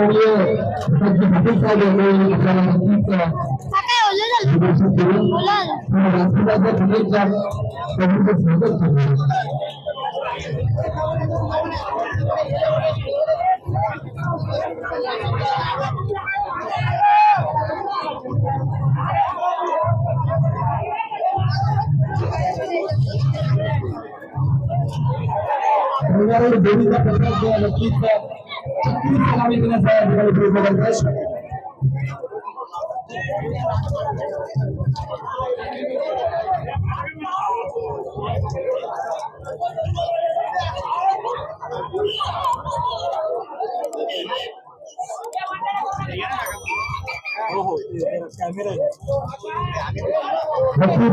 सन्माननीय पाटील साहेब यांनी आपल्याला नक्कीच हा काय ओलं झालं प्रदर्शित करून ओलं झालं व्यासपीठाच्या पुढेच्या प्रभूचं स्वागत करतो रंगारंग देवीचा प्रसाद जो आहे, नक्कीच चक्री सलामी देण्याचा या ठिकाणी प्रयत्न करत आहे. नक्कीच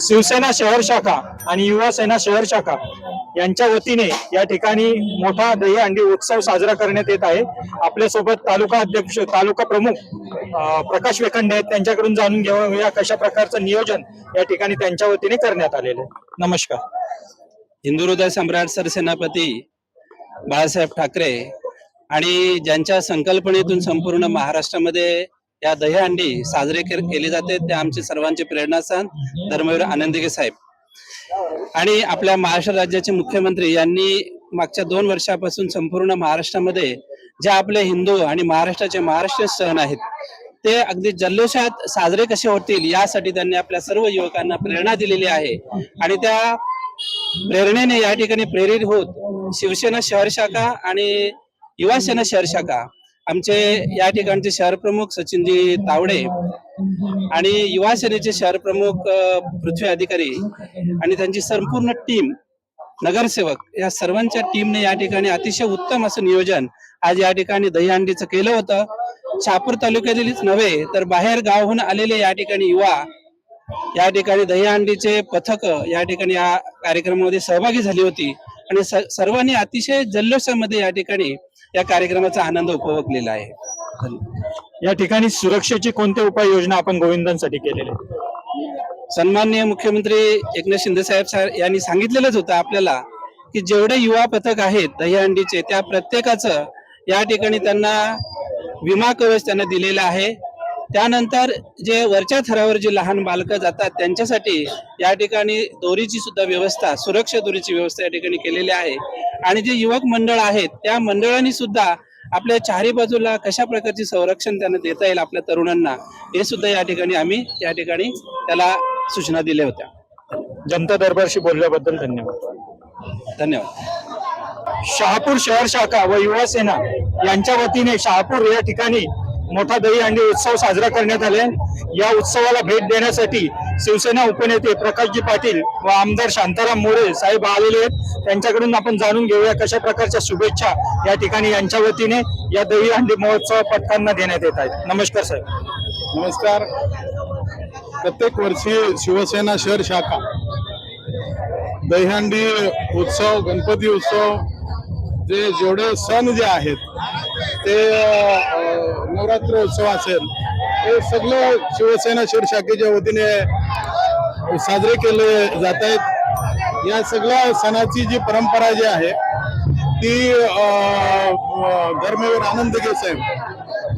शिवसेना शहर शाखा आणि युवा सेना शहर शाखा. यांच्या वतीने या ठिकाणी मोठा दहीहंडी उत्सव साजरा करण्यात येत आहे. आपल्यासोबत तालुका अध्यक्ष तालुका प्रमुख प्रकाश वेखंडे आहेत. त्यांच्याकडून जाणून घेऊया कशा प्रकारचं नियोजन या ठिकाणी त्यांच्या वतीने करण्यात आलेलं आहे. नमस्कार. हिंदू हृदय सम्राट सरसेनापती बाळासाहेब ठाकरे आणि ज्यांच्या संकल्पनेतून संपूर्ण महाराष्ट्रामध्ये या दहीहंडी साजरे केली केले जाते ते आमचे सर्वांचे प्रेरणास्थान. धर्मवीर आनंदगे साहेब. आणि आपल्या महाराष्ट्र राज्याचे मुख्यमंत्री यांनी मागच्या दोन वर्षापासून संपूर्ण महाराष्ट्रामध्ये जे आपले हिंदू आणि महाराष्ट्राचे महाराष्ट्र सण आहेत ते अगदी जल्लोषात साजरे कसे होतील यासाठी त्यांनी आपल्या सर्व युवकांना प्रेरणा दिलेली आहे. आणि त्या प्रेरणेने या ठिकाणी प्रेरित होत शिवसेना शहर शाखा आणि युवा सेना शहर शाखा आमचे या ठिकाणचे शहर प्रमुख सचिनजी तावडे आणि युवा सेनेचे शहर प्रमुख पृथ्वी अधिकारी आणि त्यांची संपूर्ण टीम नगरसेवक या सर्वांच्या टीमने या ठिकाणी अतिशय उत्तम असं नियोजन आज या ठिकाणी दहीहंडीचं केलं होतं. शापूर तालुक्यातीलच नव्हे तर बाहेर गावहून आलेले या ठिकाणी युवा या ठिकाणी दहीहंडीचे पथक या ठिकाणी या कार्यक्रमामध्ये सहभागी झाली होती आणि सर्वांनी अतिशय जल्लोषामध्ये या ठिकाणी या कार्यक्रमाचा आनंद उपभोगलेला आहे. या ठिकाणी सुरक्षेची कोणत्या उपाययोजना आपण गोविंदांसाठी केलेल्या सन्माननीय मुख्यमंत्री एकनाथ शिंदे साहेब यांनी सांगितलेलंच होतं आपल्याला की जेवढे युवा पथक आहेत दहीहंडीचे त्या प्रत्येकाचं या ठिकाणी त्यांना विमा कवच त्यांना दिलेला आहे. त्यानंतर जे वरच्या थरावर जे लहान बालकं जातात त्यांच्यासाठी या ठिकाणी दोरीची सुद्धा व्यवस्था सुरक्षा दोरीची व्यवस्था या ठिकाणी केलेली आहे. आणि जे युवक मंडळ आहेत त्या मंडळांनी सुद्धा आपल्या चारी बाजूला कशा प्रकारचे संरक्षण त्यांना देता येईल आपल्या तरुणांना हे सुद्धा या ठिकाणी आम्ही या ठिकाणी त्याला सूचना दिल्या होत्या. जनता दरबारशी बोलल्याबद्दल धन्यवाद. धन्यवाद. शहापूर शहर शाखा व युवा सेना यांच्या वतीने शहापूर या ठिकाणी मोठा दहीहंडी उत्सव साजरा करण्यात आले या उत्सवाला भेट देण्यासाठी शिवसेना उपनेते प्रकाशजी पाटील व आमदार शांताराम मोरे साहेब आलेले आहेत. त्यांच्याकडून आपण जाणून घेऊया कशा प्रकारच्या शुभेच्छा या ठिकाणी यांच्या वतीने या दहीहंडी महोत्सव पथकांना देण्यात येत आहेत. नमस्कार साहेब नमस्कार. प्रत्येक वर्षी शिवसेना शहर शाखा दहीहंडी उत्सव गणपती उत्सव जे जेवढे सण जे आहेत ते नवरात्र उत्सव असेल हे सगळं शिवसेना शहर शाखेच्या वतीने साजरे केले जात आहेत या सगळ्या सणाची जी परंपरा जी आहे ती धर्मवीर आनंद साहेब.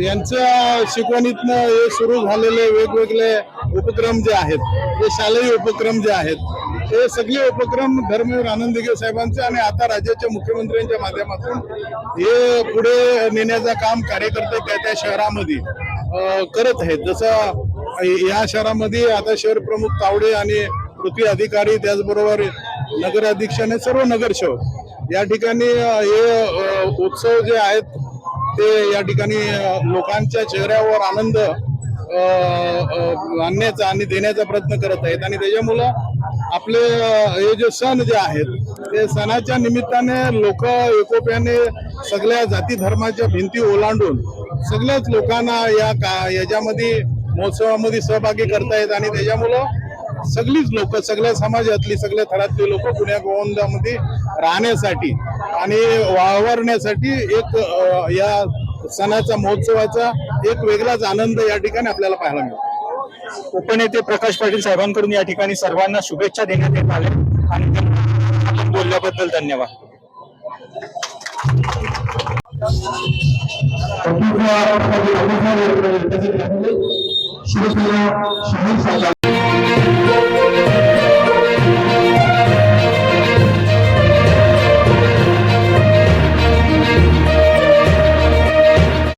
यांच्या शिकवणीतनं हे सुरू झालेले वेगवेगळे उपक्रम जे आहेत हे शालेय उपक्रम जे आहेत हे सगळे उपक्रम धर्मवीर आनंद दिगे साहेबांचे आणि आता राज्याच्या मुख्यमंत्र्यांच्या माध्यमातून हे पुढे नेण्याचं काम कार्यकर्ते त्या त्या शहरामध्ये करत आहेत. जसं या शहरामध्ये आता शहर प्रमुख तावडे आणि पृथ्वी अधिकारी त्याचबरोबर नगराध्यक्ष आणि सर्व नगरसेवक या ठिकाणी हे उत्सव जे आहेत ते या ठिकाणी लोकांच्या चेहऱ्यावर आनंद आणण्याचा आणि देण्याचा प्रयत्न करत आहेत. आणि त्याच्यामुळं आपले हे जे सण जे आहेत ते सणाच्या निमित्ताने लोक एकोप्याने सगळ्या जाती धर्माच्या भिंती ओलांडून सगळ्याच लोकांना या का याच्यामध्ये महोत्सवामध्ये सहभागी करतायत आणि त्याच्यामुळं सगळीच लोक सगळ्या समाजातली सगळ्या थरातली लोक पुण्या गोवंदामध्ये राहण्यासाठी आणि वावरण्यासाठी एक या सणाचा महोत्सवाचा एक वेगळाच आनंद या ठिकाणी आपल्याला पाहायला मिळतो. उपनेते प्रकाश पाटील साहेबांकडून या ठिकाणी सर्वांना शुभेच्छा देण्यात येत आल्या आणि त्यांना बोलल्याबद्दल धन्यवाद. शिवसेना शाहीर साहेब